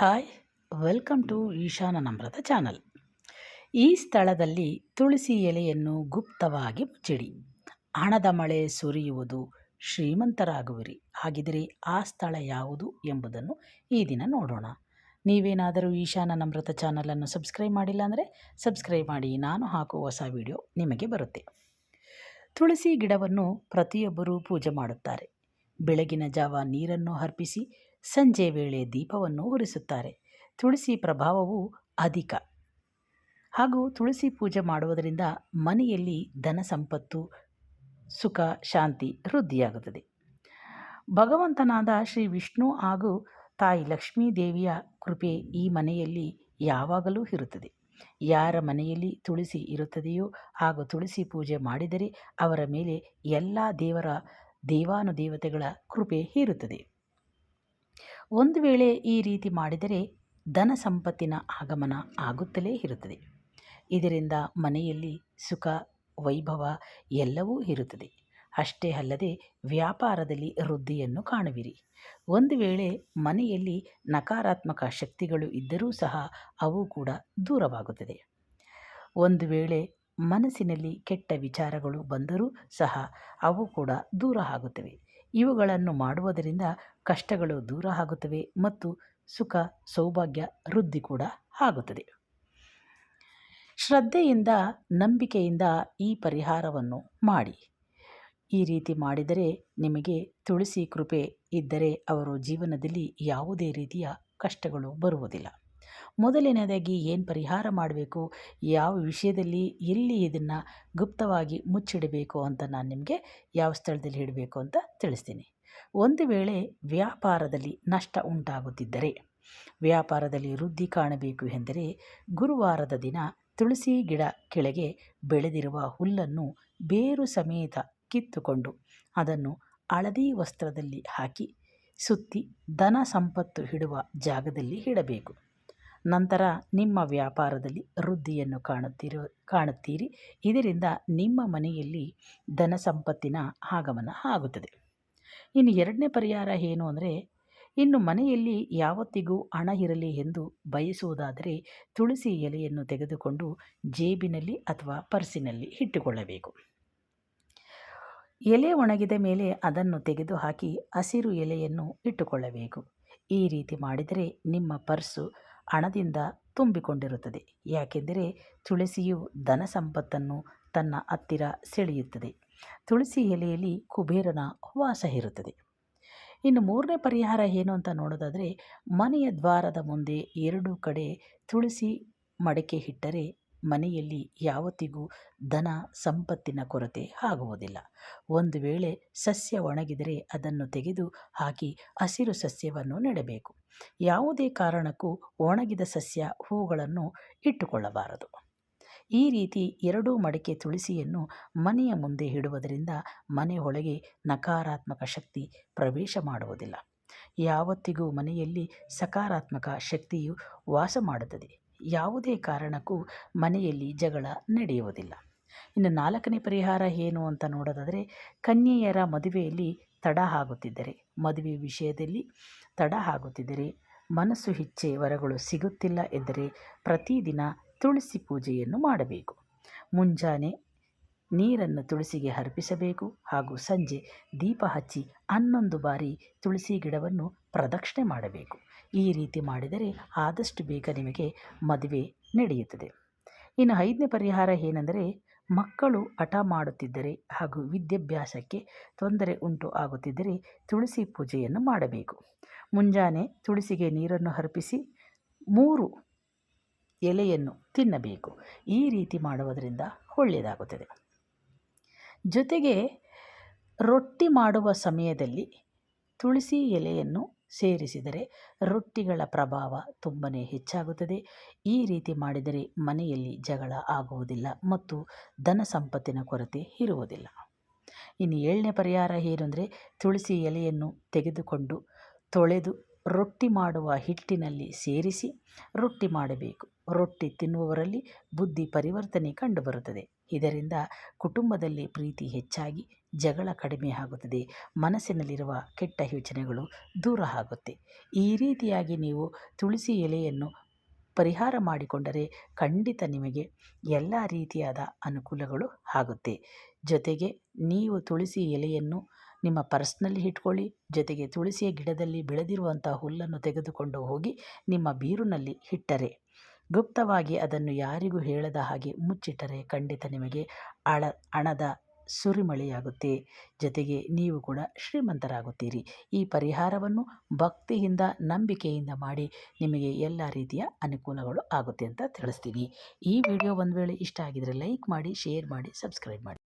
Hi, welcome to Eeshana Namrata channel. ಈ ಸ್ಥಳದಲ್ಲಿ ತುಳಸಿ ಎಲೆಯನ್ನು ಗುಪ್ತವಾಗಿ ಮುಚ್ಚಿಡಿ. ಹಣದ ಮಳೆ ಸುರಿಯುವುದು ಶ್ರೀಮಂತರಾಗುವಿರಿ. ಹಾಗಿದ್ದರೆ ಆ ಸ್ಥಳ ಯಾವುದು ಎಂಬುದನ್ನು ಈ ದಿನ ನೋಡೋಣ. ನೀವೇನಾದರೂ ಈಶಾನ ನಮ್ರತ ಚಾನಲನ್ನು ಸಬ್ಸ್ಕ್ರೈಬ್ ಮಾಡಿಲ್ಲ ಅಂದರೆ ಸಬ್ಸ್ಕ್ರೈಬ್ ಮಾಡಿ, ನಾನು ಹಾಕುವ ಹೊಸ ವಿಡಿಯೋ ನಿಮಗೆ ಬರುತ್ತೆ. ತುಳಸಿ ಗಿಡವನ್ನು ಪ್ರತಿಯೊಬ್ಬರೂ ಪೂಜೆ ಮಾಡುತ್ತಾರೆ. ಬೆಳಗಿನ ಜಾವ ನೀರನ್ನು ಅರ್ಪಿಸಿ ಸಂಜೆ ವೇಳೆ ದೀಪವನ್ನು ಉರಿಸುತ್ತಾರೆ. ತುಳಸಿ ಪ್ರಭಾವವು ಅಧಿಕ. ಹಾಗೂ ತುಳಸಿ ಪೂಜೆ ಮಾಡುವುದರಿಂದ ಮನೆಯಲ್ಲಿ ಧನ ಸಂಪತ್ತು, ಸುಖ, ಶಾಂತಿ, ವೃದ್ಧಿಯಾಗುತ್ತದೆ. ಭಗವಂತನಾದ ಶ್ರೀ ವಿಷ್ಣು ಹಾಗೂ ತಾಯಿ ಲಕ್ಷ್ಮೀ ದೇವಿಯ ಕೃಪೆ ಈ ಮನೆಯಲ್ಲಿ ಯಾವಾಗಲೂ ಇರುತ್ತದೆ. ಯಾರ ಮನೆಯಲ್ಲಿ ತುಳಸಿ ಇರುತ್ತದೆಯೋ ಹಾಗೂ ತುಳಸಿ ಪೂಜೆ ಮಾಡಿದರೆ ಅವರ ಮೇಲೆ ಎಲ್ಲ ದೇವರ ದೇವಾನುದೇವತೆಗಳ ಕೃಪೆ ಇರುತ್ತದೆ. ಒಂದು ವೇಳೆ ಈ ರೀತಿ ಮಾಡಿದರೆ ಧನ ಸಂಪತ್ತಿನ ಆಗಮನ ಆಗುತ್ತಲೇ ಇರುತ್ತದೆ. ಇದರಿಂದ ಮನೆಯಲ್ಲಿ ಸುಖ, ವೈಭವ ಎಲ್ಲವೂ ಇರುತ್ತದೆ. ಅಷ್ಟೇ ಅಲ್ಲದೆ ವ್ಯಾಪಾರದಲ್ಲಿ ವೃದ್ಧಿಯನ್ನು ಕಾಣುವಿರಿ. ಒಂದು ವೇಳೆ ಮನೆಯಲ್ಲಿ ನಕಾರಾತ್ಮಕ ಶಕ್ತಿಗಳು ಇದ್ದರೂ ಸಹ ಅವು ಕೂಡ ದೂರವಾಗುತ್ತದೆ. ಒಂದು ವೇಳೆ ಮನಸ್ಸಿನಲ್ಲಿ ಕೆಟ್ಟ ವಿಚಾರಗಳು ಬಂದರೂ ಸಹ ಅವು ಕೂಡ ದೂರ ಆಗುತ್ತವೆ. ಇವುಗಳನ್ನು ಮಾಡುವುದರಿಂದ ಕಷ್ಟಗಳು ದೂರ ಆಗುತ್ತವೆ ಮತ್ತು ಸುಖ, ಸೌಭಾಗ್ಯ, ವೃದ್ಧಿ ಕೂಡ ಆಗುತ್ತದೆ. ಶ್ರದ್ಧೆಯಿಂದ, ನಂಬಿಕೆಯಿಂದ ಈ ಪರಿಹಾರವನ್ನು ಮಾಡಿ. ಈ ರೀತಿ ಮಾಡಿದರೆ ನಿಮಗೆ ತುಳಸಿ ಕೃಪೆ ಇದ್ದರೆ ಅವರು ಜೀವನದಲ್ಲಿ ಯಾವುದೇ ರೀತಿಯ ಕಷ್ಟಗಳು ಬರುವುದಿಲ್ಲ. ಮೊದಲನೇದಾಗಿ ಏನು ಪರಿಹಾರ ಮಾಡಬೇಕು? ಯಾವ ವಿಷಯದಲ್ಲಿ ಎಲ್ಲಿ ಇದನ್ನು ಗುಪ್ತವಾಗಿ ಮುಚ್ಚಿಡಬೇಕು ಅಂತ ನಾನು ನಿಮಗೆ ಯಾವ ಸ್ಥಳದಲ್ಲಿ ಇಡಬೇಕು ಅಂತ ತಿಳಿಸ್ತೀನಿ. ಒಂದು ವೇಳೆ ವ್ಯಾಪಾರದಲ್ಲಿ ನಷ್ಟ ಉಂಟಾಗುತ್ತಿದ್ದರೆ, ವ್ಯಾಪಾರದಲ್ಲಿ ವೃದ್ಧಿ ಕಾಣಬೇಕು ಎಂದರೆ ಗುರುವಾರದ ದಿನ ತುಳಸಿ ಗಿಡ ಕೆಳಗೆ ಬೆಳೆದಿರುವ ಹುಲ್ಲನ್ನು ಬೇರು ಸಮೇತ ಕಿತ್ತುಕೊಂಡು ಅದನ್ನು ಹಳದಿ ವಸ್ತ್ರದಲ್ಲಿ ಹಾಕಿ ಸುತ್ತಿ ಧನ ಸಂಪತ್ತು ಹಿಡುವ ಜಾಗದಲ್ಲಿ ಇಡಬೇಕು. ನಂತರ ನಿಮ್ಮ ವ್ಯಾಪಾರದಲ್ಲಿ ವೃದ್ಧಿಯನ್ನು ಕಾಣುತ್ತಿರು ಕಾಣುತ್ತೀರಿ. ಇದರಿಂದ ನಿಮ್ಮ ಮನೆಯಲ್ಲಿ ಧನ ಸಂಪತ್ತಿನ ಆಗಮನ ಆಗುತ್ತದೆ. ಇನ್ನು ಎರಡನೇ ಪರಿಹಾರ ಏನು ಅಂದರೆ, ಇನ್ನು ಮನೆಯಲ್ಲಿ ಯಾವತ್ತಿಗೂ ಹಣ ಇರಲಿ ಎಂದು ಬಯಸುವುದಾದರೆ ತುಳಸಿ ಎಲೆಯನ್ನು ತೆಗೆದುಕೊಂಡು ಜೇಬಿನಲ್ಲಿ ಅಥವಾ ಪರ್ಸಿನಲ್ಲಿ ಇಟ್ಟುಕೊಳ್ಳಬೇಕು. ಎಲೆ ಒಣಗಿದ ಮೇಲೆ ಅದನ್ನು ತೆಗೆದುಹಾಕಿ ಹಸಿರು ಎಲೆಯನ್ನು ಇಟ್ಟುಕೊಳ್ಳಬೇಕು. ಈ ರೀತಿ ಮಾಡಿದರೆ ನಿಮ್ಮ ಪರ್ಸು ಹಣದಿಂದ ತುಂಬಿಕೊಂಡಿರುತ್ತದೆ. ಯಾಕೆಂದರೆ ತುಳಸಿಯು ಧನ ಸಂಪತ್ತನ್ನು ತನ್ನ ಹತ್ತಿರ ಸೆಳೆಯುತ್ತದೆ. ತುಳಸಿ ಎಲೆಯಲ್ಲಿ ಕುಬೇರನ ವಾಸ ಇರುತ್ತದೆ. ಇನ್ನು ಮೂರನೇ ಪರಿಹಾರ ಏನು ಅಂತ ನೋಡೋದಾದರೆ, ಮನೆಯ ದ್ವಾರದ ಮುಂದೆ ಎರಡೂ ಕಡೆ ತುಳಸಿ ಮಡಕೆ ಇಟ್ಟರೆ ಮನೆಯಲ್ಲಿ ಯಾವತ್ತಿಗೂ ಧನ ಸಂಪತ್ತಿನ ಕೊರತೆ ಆಗುವುದಿಲ್ಲ. ಒಂದು ವೇಳೆ ಸಸ್ಯ ಒಣಗಿದರೆ ಅದನ್ನು ತೆಗೆದು ಹಾಕಿ ಹಸಿರು ಸಸ್ಯವನ್ನು ನೆಡಬೇಕು. ಯಾವುದೇ ಕಾರಣಕ್ಕೂ ಒಣಗಿದ ಸಸ್ಯ ಹೂಗಳನ್ನು ಇಟ್ಟುಕೊಳ್ಳಬಾರದು. ಈ ರೀತಿ ಎರಡೂ ಮಡಿಕೆ ತುಳಸಿಯನ್ನು ಮನೆಯ ಮುಂದೆ ಇಡುವುದರಿಂದ ಮನೆಯೊಳಗೆ ನಕಾರಾತ್ಮಕ ಶಕ್ತಿ ಪ್ರವೇಶ ಮಾಡುವುದಿಲ್ಲ. ಯಾವತ್ತಿಗೂ ಮನೆಯಲ್ಲಿ ಸಕಾರಾತ್ಮಕ ಶಕ್ತಿಯು ವಾಸ ಮಾಡುತ್ತದೆ. ಯಾವುದೇ ಕಾರಣಕ್ಕೂ ಮನೆಯಲ್ಲಿ ಜಗಳ ನಡೆಯುವುದಿಲ್ಲ. ಇನ್ನು ನಾಲ್ಕನೇ ಪರಿಹಾರ ಏನು ಅಂತ ನೋಡೋದಾದರೆ, ಕನ್ಯೆಯರ ಮದುವೆಯಲ್ಲಿ ತಡ ಆಗುತ್ತಿದ್ದರೆ, ಮದುವೆ ವಿಷಯದಲ್ಲಿ ತಡ ಆಗುತ್ತಿದ್ದರೆ, ಮನಸ್ಸು ಇಚ್ಛೆ ವರಗಳು ಸಿಗುತ್ತಿಲ್ಲ ಎಂದರೆ ಪ್ರತಿದಿನ ತುಳಸಿ ಪೂಜೆಯನ್ನು ಮಾಡಬೇಕು. ಮುಂಜಾನೆ ನೀರನ್ನು ತುಳಸಿಗೆ ಅರ್ಪಿಸಬೇಕು ಹಾಗೂ ಸಂಜೆ ದೀಪ ಹಚ್ಚಿ ಹನ್ನೊಂದು ಬಾರಿ ತುಳಸಿ ಗಿಡವನ್ನು ಪ್ರದಕ್ಷಿಣೆ ಮಾಡಬೇಕು. ಈ ರೀತಿ ಮಾಡಿದರೆ ಆದಷ್ಟು ಬೇಗ ನಿಮಗೆ ಮದುವೆ ನಡೆಯುತ್ತದೆ. ಇನ್ನು ಐದನೇ ಪರಿಹಾರ ಏನೆಂದರೆ, ಮಕ್ಕಳು ಹಠ ಮಾಡುತ್ತಿದ್ದರೆ ಹಾಗೂ ವಿದ್ಯಾಭ್ಯಾಸಕ್ಕೆ ತೊಂದರೆ ಉಂಟು ಆಗುತ್ತಿದ್ದರೆ ತುಳಸಿ ಪೂಜೆಯನ್ನು ಮಾಡಬೇಕು. ಮುಂಜಾನೆ ತುಳಸಿಗೆ ನೀರನ್ನು ಅರ್ಪಿಸಿ ಮೂರು ಎಲೆಯನ್ನು ತಿನ್ನಬೇಕು. ಈ ರೀತಿ ಮಾಡುವುದರಿಂದ ಒಳ್ಳೆಯದಾಗುತ್ತದೆ. ಜೊತೆಗೆ ರೊಟ್ಟಿ ಮಾಡುವ ಸಮಯದಲ್ಲಿ ತುಳಸಿ ಎಲೆಯನ್ನು ಸೇರಿಸಿದರೆ ರೊಟ್ಟಿಗಳ ಪ್ರಭಾವ ತುಂಬನೇ ಹೆಚ್ಚಾಗುತ್ತದೆ. ಈ ರೀತಿ ಮಾಡಿದರೆ ಮನೆಯಲ್ಲಿ ಜಗಳ ಆಗುವುದಿಲ್ಲ ಮತ್ತು ಧನ ಸಂಪತ್ತಿನ ಕೊರತೆ ಇರುವುದಿಲ್ಲ. ಇನ್ನು ಏಳನೇ ಪರಿಹಾರ ಏನು ಅಂದರೆ ತುಳಸಿ ಎಲೆಯನ್ನು ತೆಗೆದುಕೊಂಡು ತೊಳೆದು ರೊಟ್ಟಿ ಮಾಡುವ ಹಿಟ್ಟಿನಲ್ಲಿ ಸೇರಿಸಿ ರೊಟ್ಟಿ ಮಾಡಬೇಕು. ರೊಟ್ಟಿ ತಿನ್ನುವವರಲ್ಲಿ ಬುದ್ಧಿ ಪರಿವರ್ತನೆ ಕಂಡುಬರುತ್ತದೆ. ಇದರಿಂದ ಕುಟುಂಬದಲ್ಲಿ ಪ್ರೀತಿ ಹೆಚ್ಚಾಗಿ ಜಗಳ ಕಡಿಮೆ ಆಗುತ್ತದೆ. ಮನಸ್ಸಿನಲ್ಲಿರುವ ಕೆಟ್ಟ ಯೋಚನೆಗಳು ದೂರ ಆಗುತ್ತೆ. ಈ ರೀತಿಯಾಗಿ ನೀವು ತುಳಸಿ ಎಲೆಯನ್ನು ಪರಿಹಾರ ಮಾಡಿಕೊಂಡರೆ ಖಂಡಿತ ನಿಮಗೆ ಎಲ್ಲ ರೀತಿಯಾದ ಅನುಕೂಲಗಳು ಆಗುತ್ತೆ. ಜೊತೆಗೆ ನೀವು ತುಳಸಿ ಎಲೆಯನ್ನು ನಿಮ್ಮ ಪರ್ಸ್ನಲ್ಲಿ ಇಟ್ಕೊಳ್ಳಿ, ಜೊತೆಗೆ ತುಳಸಿಯ ಗಿಡದಲ್ಲಿ ಬೆಳೆದಿರುವಂಥ ಹುಲ್ಲನ್ನು ತೆಗೆದುಕೊಂಡು ಹೋಗಿ ನಿಮ್ಮ ಬೀರುನಲ್ಲಿ ಇಟ್ಟರೆ, ಗುಪ್ತವಾಗಿ ಅದನ್ನು ಯಾರಿಗೂ ಹೇಳದ ಹಾಗೆ ಮುಚ್ಚಿಟ್ಟರೆ ಖಂಡಿತ ನಿಮಗೆ ಅಳ, ಹಣದ ಸುರಿಮಳೆಯಾಗುತ್ತೆ. ಜೊತೆಗೆ ನೀವು ಕೂಡ ಶ್ರೀಮಂತರಾಗುತ್ತೀರಿ. ಈ ಪರಿಹಾರವನ್ನು ಭಕ್ತಿಯಿಂದ, ನಂಬಿಕೆಯಿಂದ ಮಾಡಿ ನಿಮಗೆ ಎಲ್ಲ ರೀತಿಯ ಅನುಕೂಲಗಳು ಆಗುತ್ತೆ ಅಂತ ತಿಳಿಸ್ತೀನಿ. ಈ ವಿಡಿಯೋ ಒಂದು ವೇಳೆ ಇಷ್ಟ ಆಗಿದರೆ ಲೈಕ್ ಮಾಡಿ, ಶೇರ್ ಮಾಡಿ, ಸಬ್ಸ್ಕ್ರೈಬ್ ಮಾಡಿ.